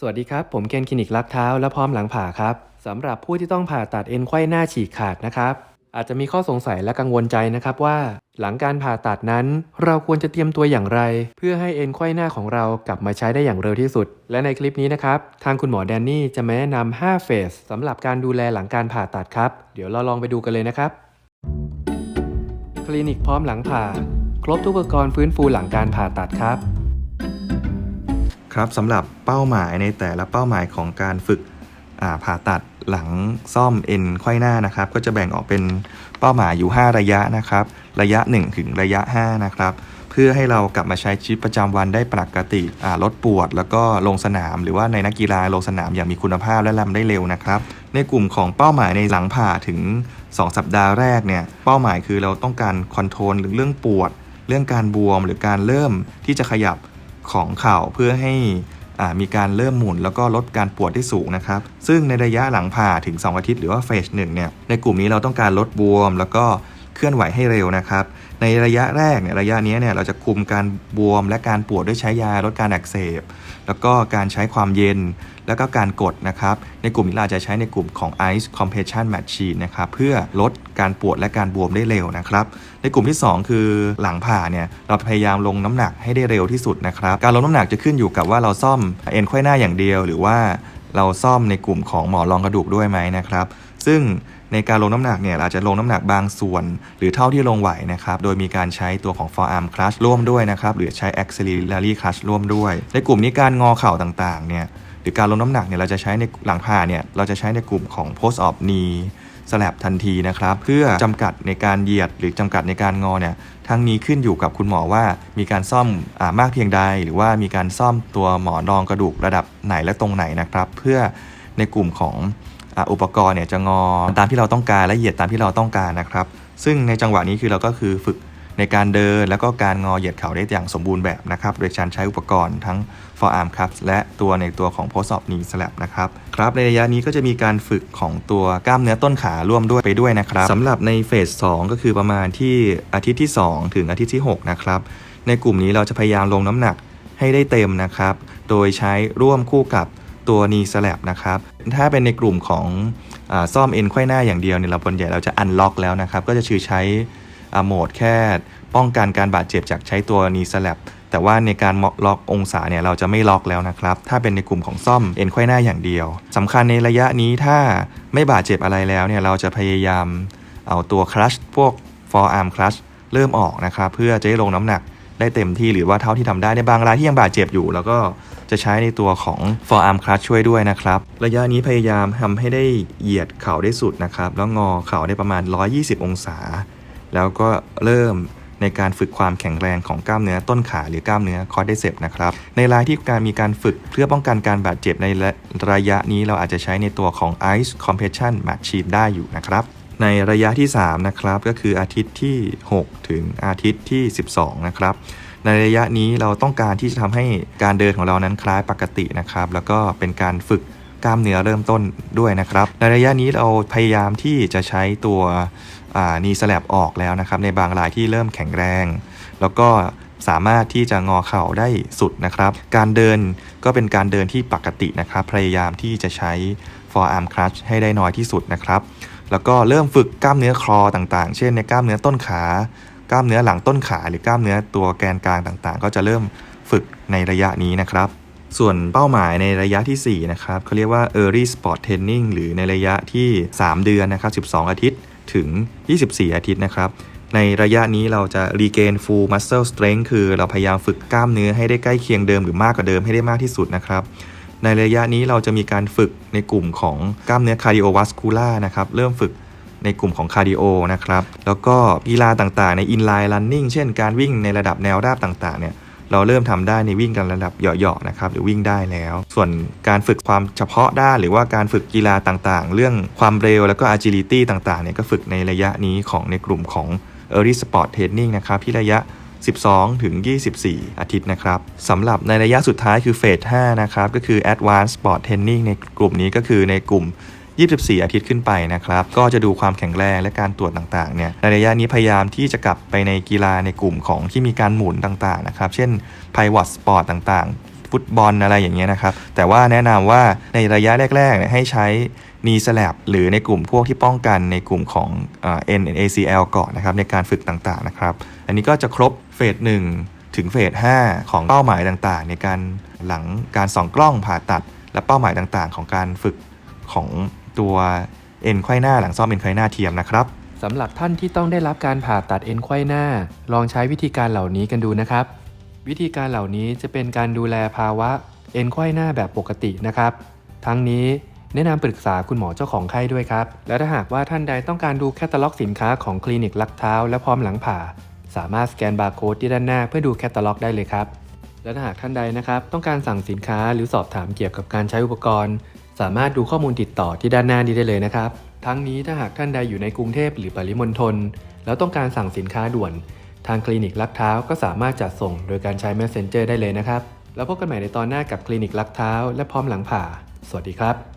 สวัสดีครับ ผมเคนคลินิกลักเท้าและพร้อมหลังผ่าครับสำหรับผู้ที่ต้องผ่าตัดเอ็นไขว้หน้าฉีกขาดนะครับ อาจจะมีข้อสงสัยและกังวลใจนะครับว่า หลังการผ่าตัดนั้น เราควรจะเตรียมตัวอย่างไร เพื่อให้เอ็นไขว้หน้าของเรากลับมาใช้ได้อย่างเร็วที่สุด และในคลิปนี้นะครับ ทางคุณหมอแดนนี่จะมาแนะนำ5เฟสสำหรับการดูแลหลังการผ่าตัดครับ เดี๋ยวเราลองไปดูกันเลยนะครับ คลินิกพร้อมหลังผ่า ครบทุกอุปกรณ์ฟื้นฟูหลังการผ่าตัดครับ ครับสำหรับเป้าหมายในแต่ละเป้าหมายของการฝึกผ่าตัดหลังซ่อมเอ็นไขว้หน้านะครับ ก็จะแบ่งออกเป็นเป้าหมายอยู่ 5 ระยะนะครับ ระยะ 1 ถึงระยะ 5 นะครับ เพื่อให้เรากลับมาใช้ชีวิตประจำวันได้ปกติลดปวด แล้วก็ลงสนาม หรือว่าในนักกีฬาลงสนามอย่างมีคุณภาพและลำได้เร็วนะครับ ในกลุ่มของเป้าหมายในหลังผ่าถึง 2 สัปดาห์แรกเนี่ยเป้าหมายคือเราต้องการคอนโทรลหรือเรื่องปวด เรื่องการบวมหรือการเริ่มที่จะขยับ ของเข่าเพื่อให้มีการเริ่มหมุนแล้วก็ลดการปวดที่สูงนะครับ ซึ่งในระยะหลังผ่าถึง 2 อาทิตย์หรือว่าเฟสหนึ่งเนี่ยในกลุ่มนี้เราต้องการลดบวม แล้วก็ เคลื่อนไหวให้เร็วนะครับ ในระยะแรกเนี่ยระยะนี้เนี่ยเราจะคุมการบวมและการปวดด้วยใช้ยาลดการอักเสบ แล้วก็การใช้ความเย็น แล้วก็การกดนะครับ ในกลุ่มนี้เราจะใช้ในกลุ่มของ Ice Compression Machine นะครับ เพื่อลดการปวดและการบวมได้เร็วนะครับ ในกลุ่มที่ 2 คือหลังผ่าเนี่ยเราพยายามลงน้ำหนักให้ได้เร็วที่สุดนะครับ การลงน้ำหนักจะขึ้นอยู่กับว่าเราซ่อมเอ็นไขว้หน้าอย่างเดียว หรือว่าเราซ่อมในกลุ่มของหมอรองกระดูกด้วยไหมนะครับ ซึ่ง ในการลงน้ำหนักเนี่ยเราจจะลงน้ำหนักบางส่วน หรือเท่าที่ลงไหวนะครับโดยมีการใช้ตัวของ forearm clutch ร่วมด้วยนะครับหรือใช้ axillary clutch ร่วมด้วย ในกลุ่มนี้การงอเข่าต่างๆเนี่ยหรือการลงน้ำหนักเนี่ยเราจะใช้ในหลังผ่าเนี่ยเราจะใช้ในกลุ่มของ post op knee สลับทันทีนะครับเพื่อจำกัดในการเหยียดหรือจำกัดในการงอเนี่ยทั้งนี้ขึ้นอยู่กับคุณหมอว่ามีการซ่อมอามากเพียงใด หรือว่ามีการซ่อมตัวหมอนรองกระดูกระดับไหนและตรงไหนนะครับ เพื่อในกลุ่มของ อุปกรณ์เนี่ยจะงอตามที่เราต้องการและเหยียดตามที่เราต้องการนะครับ ซึ่งในจังหวะนี้คือเราก็คือฝึกในการเดินแล้วก็การงอเหยียดเข่าได้อย่างสมบูรณ์แบบนะครับ โดยการใช้อุปกรณ์ทั้ง forearm cuffs และตัวในตัวของ post op knee slap นะครับ ครับ ในระยะนี้ก็จะมีการฝึกของตัวกล้ามเนื้อต้นขาร่วมด้วยไปด้วยนะครับสำหรับในเฟส 2 ก็คือประมาณที่อาทิตย์ที่ 2 ถึงอาทิตย์ที่ 6 นะครับ ในกลุ่มนี้เราจะพยายามลงน้ำหนักให้ได้เต็มนะครับ โดยใช้ร่วมคู่กับ ตัว knee slap นะครับ ถ้าเป็นในกลุ่มของอซ่อมเอ็นไขว้หน้าอย่างเดียวเนี่ยเราปนใหญ่เราจะ unlock แล้วนะครับ ก็จะคือใช้โหมดแค่ป้องกันการบาดเจ็บจากใช้ตัวนีสลับแต่ว่าในการล็อกองศาเนี่ยเราจะไม่ล็อกแล้วนะครับ ถ้าเป็นในกลุ่มของซ่อมเอ็นไขว้หน้าอย่างเดียวสำคัญในระยะนี้ถ้าไม่บาดเจ็บอะไรแล้วเนี่ยเราจะพยายามเอาตัวคลัชพวก forearm clutch เริ่มออกนะครับ เพื่อจะได้ลงน้ำหนักได้เต็มที่หรือว่าเท่าที่ทำได้ในบางรายที่ยังบาดเจ็บอยู่ แล้วก็ จะใช้ในตัวของ forearm clutch ช่วยด้วยนะครับ ระยะนี้พยายามทำให้ได้เหยียดเข่าได้สุดนะครับ แล้วงอเข่าได้ประมาณ 120 องศา แล้วก็เริ่มในการฝึกความแข็งแรงของกล้ามเนื้อต้นขาหรือกล้ามเนื้อคอร์ดิเซปนะครับ ในรายที่การมีการฝึกเพื่อป้องกันการบาดเจ็บในระยะนี้เราอาจจะใช้ในตัวของ Ice Compression Machine ได้อยู่นะครับในระยะที่ 3 นะครับ ก็คืออาทิตย์ที่ 6 ถึงอาทิตย์ที่ 12 นะครับ ในระยะนี้เราต้องการที่จะทำให้การเดินของเรานั้นคล้ายปกตินะครับ แล้วก็เป็นการฝึกกล้ามเนื้อเริ่มต้นด้วยนะครับ ในระยะนี้เราพยายามที่จะใช้ตัวนีสแลบออกแล้วนะครับ ในบางรายที่เริ่มแข็งแรง แล้วก็สามารถที่จะงอเข่าได้สุดนะครับ การเดินก็เป็นการเดินที่ปกตินะครับ พยายามที่จะใช้ forearm clutch ให้ได้น้อยที่สุดนะครับ แล้วก็เริ่มฝึกกล้ามเนื้อคอต่างๆ เช่นในกล้ามเนื้อต้นขา กล้ามเนื้อหลังต้นขาหรือกล้ามเนื้อตัวแกนกลางต่างๆ ก็จะเริ่มฝึกในระยะนี้นะครับ ส่วนเป้าหมายในระยะที่ 4 นะครับเขาเรียกว่า early sport training หรือในระยะที่ 3 เดือนนะครับ 12 อาทิตย์ถึง 24 อาทิตย์นะครับ ในระยะนี้เราจะ regain full muscle strength คือเราพยายามฝึกกล้ามเนื้อให้ได้ใกล้เคียงเดิมหรือมากกว่าเดิมให้ได้มากที่สุดนะครับในระยะนี้เราจะมีการฝึกในกลุ่มของกล้ามเนื้อ cardiovascular นะครับ เริ่มฝึก ในกลุ่มของคาร์ดิโอนะครับ แล้วก็กีฬาต่างๆ ใน inline running เช่นการวิ่งในระดับแนวราบต่างๆเนี่ยเราเริ่มทำได้ในวิ่งกันระดับเหยาะๆนะครับหรือวิ่งได้แล้ว ส่วนการฝึกความเฉพาะด้าน หรือว่าการฝึกกีฬาต่างๆ เรื่องความเร็วแล้วก็ agility ต่างๆเนี่ยก็ฝึกในระยะนี้ของในกลุ่มของ early sport training นะครับที่ระยะ 12 ถึง 24 อาทิตย์นะครับสำหรับในระยะสุดท้ายคือเฟส 5 นะครับ ก็คือ advanced sport training ในกลุ่มนี้ก็คือในกลุ่ม 24 อาทิตย์ขึ้นไปนะครับ ก็จะดูความแข็งแรงและการตรวจต่างๆเนี่ยในระยะนี้พยายามที่จะกลับไปในกีฬาในกลุ่มของที่มีการหมุนต่างๆนะครับ เช่น pivot sport ต่างๆ ฟุตบอลอะไรอย่างเงี้ยนะครับ แต่ว่าแนะนำว่าในระยะแรกๆเนี่ยให้ใช้ knee slap หรือในกลุ่มพวกที่ป้องกันในกลุ่มของเอ่อ NACL ก่อนนะครับในการฝึกต่างๆนะครับ อันนี้ก็จะครบเฟสหนึ่งถึงเฟส5ของเป้าหมายต่างๆ ในการหลังการส่องกล้องผ่าตัด และเป้าหมายต่างๆ ของการฝึกของ ตัวเอ็นไขว้หน้าหลังซ่อมเอ็นไขว้หน้าเทียมนะครับสำหรับท่านที่ต้องได้รับการผ่าตัดเอ็นไขว้หน้า ลองใช้วิธีการเหล่านี้กันดูนะครับ วิธีการเหล่านี้จะเป็นการดูแลภาวะเอ็นไขว้หน้าแบบปกตินะครับ ทั้งนี้แนะนำปรึกษาคุณหมอเจ้าของไข้ด้วยครับ และถ้าหากว่าท่านใดต้องการดูแคตตาล็อกสินค้าของคลินิกลักเท้า และพร้อมหลังผ่า สามารถสแกนบาร์โค้ดที่ด้านหน้าเพื่อดูแคตตาล็อกได้เลยครับ และถ้าหากท่านใดนะครับ ต้องการสั่งสินค้าหรือสอบถามเกี่ยวกับการใช้อุปกรณ์ สามารถดูข้อมูลติดต่อที่ด้านหน้านี้ได้เลยนะครับ ทั้งนี้ถ้าหากท่านใดอยู่ในกรุงเทพหรือปริมณฑลแล้วต้องการสั่งสินค้าด่วน ทางคลินิกลักเท้าก็สามารถจัดส่งโดยการใช้ Messenger ได้เลยนะครับ แล้วพบกันใหม่ในตอนหน้ากับคลินิกลักเท้า และพร้อมหลังผ่า สวัสดีครับ